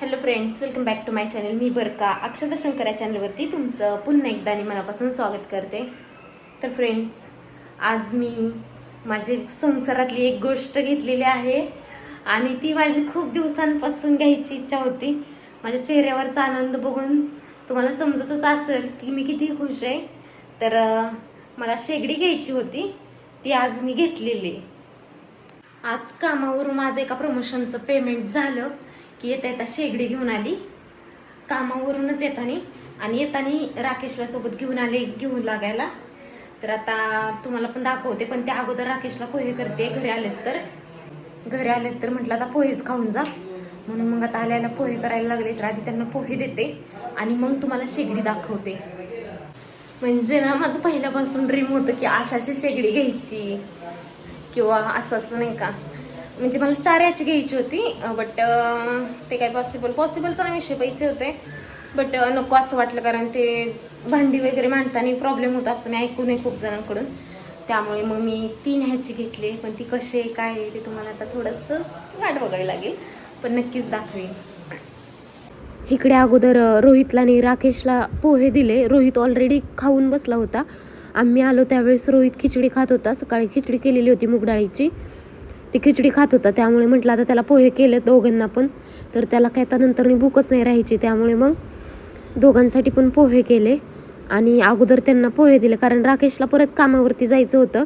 Hello friends welcome back to my channel मी बरका. अक्षता शंकर या चॅनलवरती तुमचं पुन्हा एकदा आणि मनापासून स्वागत करते. तर फ्रेंड्स आज मी माझी संसारातली एक गोष्ट घेतलेली आहे आणि ती माझी खूप दिवसांपासून घ्यायची इच्छा होती. माझ्या चेहऱ्यावरचा आनंद बघून तुम्हाला समजतच असेल की मी किती खुश आहे. तर मला शेगडी घ्यायची होती. ती आज मी घेतलेली आज कामावरून माझं एका प्रमोशनचं पेमेंट झालं. की येता येता शेगडी घेऊन आली. कामावरूनच येतानी आणि येताना राकेशला सोबत घेऊन आले घेऊन लागायला. तर आता तुम्हाला पण दाखवते पण त्या अगोदर राकेशला पोहे करते घरी आलेत तर. घरी आलेत तर म्हटलं आता पोहेच खाऊन जा. म्हणून मग आता आल्याला पोहे करायला लागले तर आधी त्यांना पोहे देते आणि मग तुम्हाला शेगडी दाखवते. म्हणजे ना माझं पहिल्यापासून ड्रीम होतं की अशाशी शेगडी घ्यायची किंवा असं असं नाही का? म्हणजे मला चार याची घ्यायची होती बट ते काय पॉसिबल पॉसिबलचा नाही विषय पैसे होते. बट नको असं वाटलं कारण ते भांडी वगैरे मांडताना प्रॉब्लेम होता असं मी ऐकून आहे खूप जणांकडून. त्यामुळे मग मी तीन ह्याची घेतली पण ती कशी आहे काय आहे ते तुम्हाला आता थोडंसं वाट बघावी लागेल. पण नक्कीच दाखवेन. इकडे अगोदर रोहितला आणि राकेशला पोहे दिले. रोहित ऑलरेडी खाऊन बसला होता. आम्ही आलो त्यावेळेस रोहित खिचडी खात होता. सकाळी खिचडी केलेली होती मूग डाळीची. ते खिचडी खात होता त्यामुळे म्हटलं आता त्याला पोहे केले दोघांना पण. तर त्याला काय आता नंतर भूकच नाही राहायची त्यामुळे मग दोघांसाठी पण पोहे केले. आणि अगोदर त्यांना पोहे दिले कारण राकेशला परत कामावरती जायचं होतं.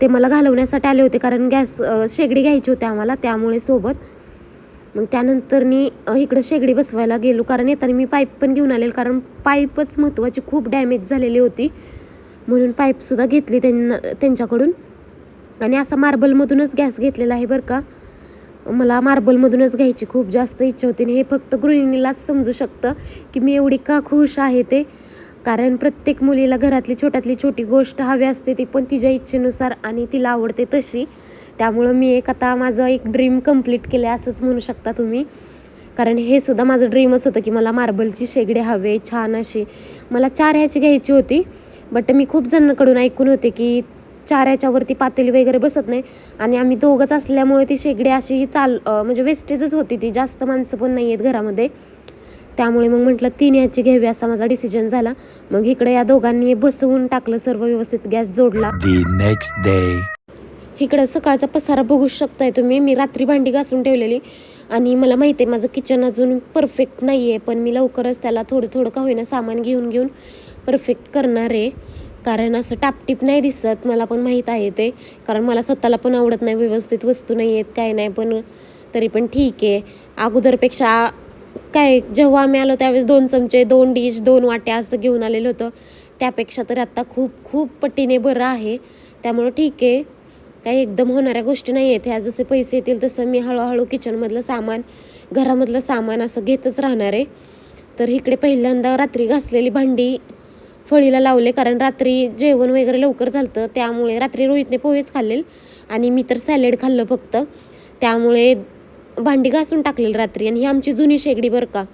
ते मला घालवण्यासाठी आले होते कारण गॅस शेगडी घ्यायची होती आम्हाला त्यामुळे सोबत. मग त्यानंतर मी इकडं शेगडी बसवायला गेलो कारण येताना मी पाईप पण घेऊन आले कारण पाईपच महत्त्वाची खूप डॅमेज झालेली होती. म्हणून पाईपसुद्धा घेतली त्यांना त्यांच्याकडून. आणि असा मार्बलमधूनच गॅस घेतलेला आहे बरं का. मला मार्बलमधूनच घ्यायची खूप जास्त इच्छा होती आणि हे फक्त गृहिणीलाच समजू शकतं की मी एवढी का खुश आहे ते. कारण प्रत्येक मुलीला घरातली छोट्यातली छोटी गोष्ट हवी असते ती पण तिच्या इच्छेनुसार आणि तिला आवडते तशी. त्यामुळं मी एक आता माझं एक ड्रीम कंप्लीट केलं आहे असंच म्हणू शकता तुम्ही. कारण हे सुद्धा माझं ड्रीमच होतं की मला मार्बलची शेगडी हवे छान अशी. मला चार ह्याची घ्यायची होती बट मी खूप जणांकडून ऐकून होते की चार ह्याच्यावरती पातेली वगैरे बसत नाही. आणि आम्ही दोघंच असल्यामुळे ती शेगडी अशी चाल म्हणजे वेस्टेजच होती ती. जास्त माणसं पण नाही आहेत घरामध्ये. त्यामुळे मग म्हटलं तीन ह्याची घ्यावी असा माझा डिसिजन झाला. मग इकडे या दोघांनी बसवून टाकलं सर्व व्यवस्थित गॅस जोडला. इकडं सकाळचा पसारा बघू शकताय तुम्ही. मी रात्री भांडी घासून ठेवलेली. आणि मला माहिती आहे माझं किचन अजून परफेक्ट नाही आहे पण मी लवकरच त्याला थोडं थोडं का होईना सामान घेऊन घेऊन परफेक्ट करणार आहे. कारण असं टापटीप नाही दिसत मला पण माहीत आहे ते. कारण मला स्वतःला पण आवडत नाही व्यवस्थित वस्तू नाही आहेत काय नाही पण तरी पण ठीक आहे. अगोदरपेक्षा काय जेव्हा आम्ही आलो त्यावेळेस दोन चमचे दोन डिश दोन वाट्या असं घेऊन आलेलं होतं. त्यापेक्षा तर आत्ता खूप खूप पटीने बरं आहे. त्यामुळं ठीक आहे. काही एकदम होणाऱ्या गोष्टी नाही आहेत. ह्या जसे पैसे येतील तसं मी हळूहळू किचनमधलं सामान घरामधलं सामान असं घेतच राहणार आहे. तर इकडे पहिल्यांदा रात्री घासलेली भांडी फळीला लावले कारण रात्री जेवण वगैरे लवकर झालं त्यामुळे रात्री रोहितने पोहेच खाल्लेल आणि मी तर सॅलेड खाल्लं फक्त. त्यामुळे भांडी घासून टाकलेली रात्री आणि ही आमची जुनी शेगडी बरं का.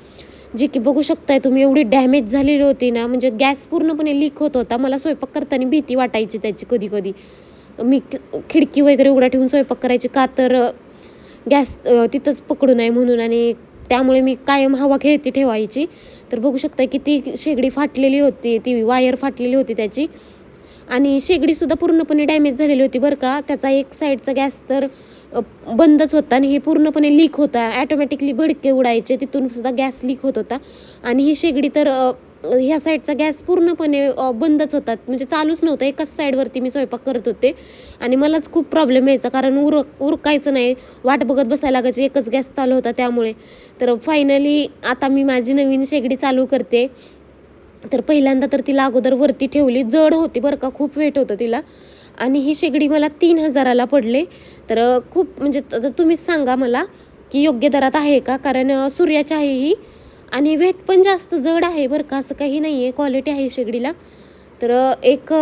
जी की बघू शकताय तुम्ही एवढी डॅमेज झालेली होती ना म्हणजे गॅस पूर्णपणे लीक होत होता. मला स्वयंपाक करताना भीती वाटायची त्याची कधी कधी. मी खिडकी वगैरे उघडा ठेवून स्वयंपाक करायची का तर गॅस तिथंच पकडू नये म्हणून आणि त्यामुळे मी कायम हवा खेळती ठेवायची. तर बघू शकता की ती शेगडी फाटलेली होती ती वायर फाटलेली होती त्याची. आणि शेगडीसुद्धा पूर्णपणे डॅमेज झालेली होती बरं का. त्याचा एक साईडचा गॅस तर बंदच होता आणि हे पूर्णपणे लीक होता. ॲटोमॅटिकली भडके उडायचे तिथून सुद्धा गॅस लीक होत होता. आणि ही शेगडी तर ह्या साईडचा गॅस पूर्णपणे बंदच होतात म्हणजे चालूच नव्हतं. एकाच साईडवरती मी स्वयंपाक करत होते. आणि मलाच खूप प्रॉब्लेम यायचा. कारण उर उरकायचं नाही. वाट बघत बसायला लागायची. एकच गॅस चालू होता त्यामुळे. तर फायनली आता मी माझी नवीन शेगडी चालू करते. तर पहिल्यांदा तर तिला अगोदर वरती ठेवली. जड होती बरं का. खूप वेट होतं तिला. आणि ही शेगडी मला तीन हजाराला पडले. तर खूप म्हणजे तुम्हीच सांगा मला की योग्य दरात आहे का? कारण अ, सूर्याची आहे ही. आणि वेट पण जास्त जड आहे बरं का असं काही नाही आहे क्वालिटी आहे शेगडीला. तर एक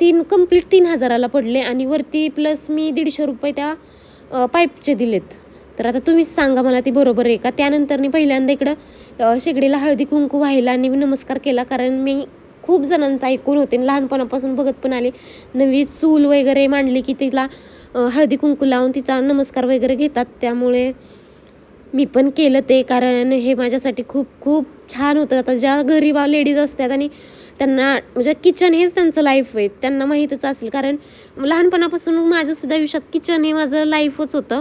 तीन कंप्लीट तीन हजाराला पडले आणि वरती प्लस मी दीडशे रुपये त्या पाईपचे दिलेत. तर आता तुम्हीच सांगा मला ती बरोबर आहे का? त्यानंतर मी पहिल्यांदा इकडं शेगडीला हळदी कुंकू व्हायला आणि मी नमस्कार केला कारण मी खूप जणांचं ऐकून होते. आणि लहानपणापासून बघत पण आले. नवी चूल वगैरे मांडली की तिला हळदी कुंकू लावून तिचा नमस्कार वगैरे घेतात. त्यामुळे मी पण केलं ते कारण हे माझ्यासाठी खूप खूप छान होतं. आता ज्या घरी बा लेडीज असतात आणि त्यांना म्हणजे किचन हेच त्यांचं लाईफ आहे. त्यांना माहीतच असेल. कारण लहानपणापासून माझ्यासुद्धा आयुष्यात किचन हे माझं लाईफच होतं.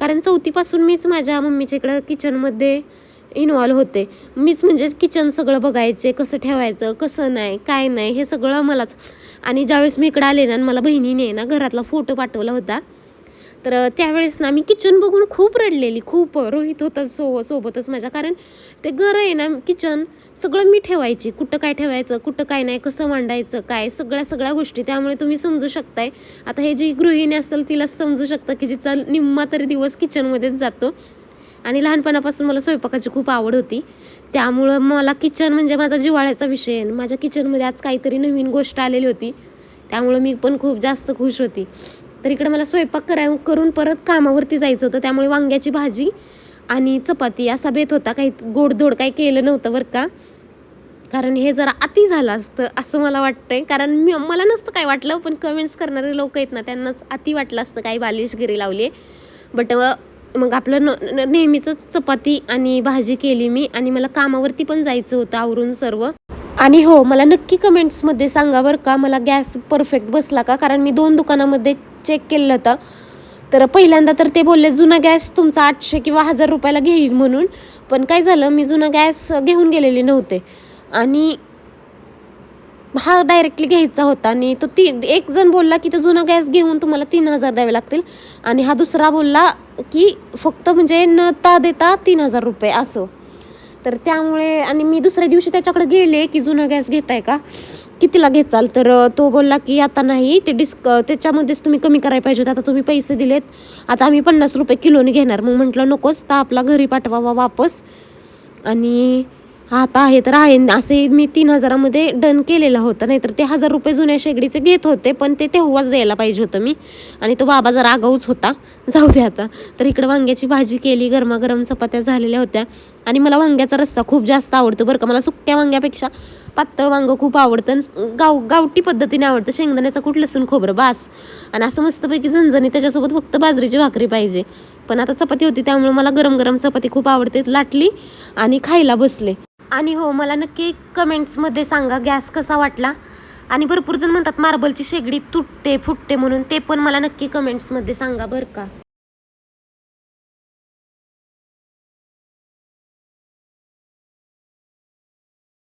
कारण चौथीपासून मीच माझ्या मम्मीच्या इकडं किचनमध्ये इन्वॉल्व होते. मीच म्हणजे किचन सगळं बघायचे कसं ठेवायचं कसं नाही काय नाही हे सगळं मलाच. आणि ज्यावेळेस मी इकडं आले ना आणि मला बहिणीने ना घरातला फोटो पाठवला होता. तर त्यावेळेस ना मी किचन बघून खूप रडलेली खूप रोहित होता सो सोबतच माझ्या. कारण ते घर आहे ना किचन सगळं मी ठेवायची. कुठं काय ठेवायचं कुठं काय नाही कसं मांडायचं काय सगळ्या सगळ्या गोष्टी. त्यामुळे तुम्ही समजू शकताय. आता हे जी गृहिणी असेल तिला समजू शकतं की जिचा निम्मा तरी दिवस किचनमध्येच जातो. आणि लहानपणापासून मला स्वयंपाकाची खूप आवड होती. त्यामुळं मला किचन म्हणजे माझा जिव्हाळ्याचा विषय आहे. माझ्या किचनमध्ये आज काहीतरी नवीन गोष्ट आलेली होती. त्यामुळं मी पण खूप जास्त खुश होती. तर इकडं मला स्वयंपाक करा करून परत कामावरती जायचं होतं. त्यामुळे वांग्याची भाजी आणि चपाती असा बेत होता. काही गोडधोड काही केलं नव्हतं बरं का. कारण हे जरा अति झालं असतं असं मला वाटतंय. कारण मी मला नसतं काय वाटलं पण कमेंट्स करणारे लोक आहेत ना त्यांनाच अति वाटलं असतं काही बालिशगिरी लावली आहे. बट मग आपलं न- नेहमीचंच चपाती आणि भाजी केली मी आणि मला कामावरती पण जायचं होतं आवरून सर्व. आणि हो मला नक्की कमेंट्समध्ये सांगा बरं का मला गॅस परफेक्ट बसला का? कारण मी दोन दुकानामध्ये चेक केलं होतं. तर पहिल्यांदा तर ते बोलले जुना गॅस तुमचा आठशे किंवा हजार रुपयाला घेईल म्हणून. पण काय झालं मी जुना गॅस घेऊन गेलेले नव्हते. आणि हा डायरेक्टली घ्यायचा होता आणि तो ती एक जण बोलला की तो जुना गॅस घेऊन तुम्हाला तीन हजार द्यावे लागतील. आणि हा दुसरा बोलला की फक्त म्हणजे न ता देता तीन हजार रुपये असं. तर त्यामुळे आणि मी दुसऱ्या दिवशी त्याच्याकडे गेले की जुना गॅस घेताय का? कितीला घेचाल? तर तो बोलला की आता नाही ते डिस्क त्याच्यामध्येच तुम्ही कमी करायला पाहिजे होतं. आता तुम्ही पैसे दिलेत. आता आम्ही पन्नास रुपये किलोने घेणार. मग म्हटलं नकोच तर आपला घरी पाठवावा वापस. आणि आता आहे तर आहे. असे मी तीन हजारामध्ये डन केलेलं होतं. नाहीतर ते हजार रुपये जुन्या शेगडीचे घेत होते पण ते तेव्हाच द्यायला पाहिजे होतं मी. आणि तो बाबा जरा आगाऊच होता. जाऊ दे आता. तर इकडं वांग्याची भाजी केली गरमागरम चपात्या झालेल्या होत्या. आणि मला वांग्याचा रस्सा खूप जास्त आवडतो बरं का. मला सुक्या वांग्यापेक्षा पातळ वांगं खूप आवडतं आणि गाव गावठी पद्धतीने आवडतं. शेंगदाण्याचा कुठ लसूण खोबरं बास. आणि असं मस्तपैकी झणझणी त्याच्यासोबत फक्त बाजरीची भाकरी पाहिजे. पण आता चपाती होती त्यामुळे मला गरम गरम चपाती खूप आवडते. लाटली आणि खायला बसले. आणि हो मला नक्की कमेंट्समध्ये सांगा गॅस कसा वाटला? आणि भरपूर जण म्हणतात मार्बलची शेगडी तुटते फुटते म्हणून. ते पण मला नक्की कमेंट्समध्ये सांगा बरं का.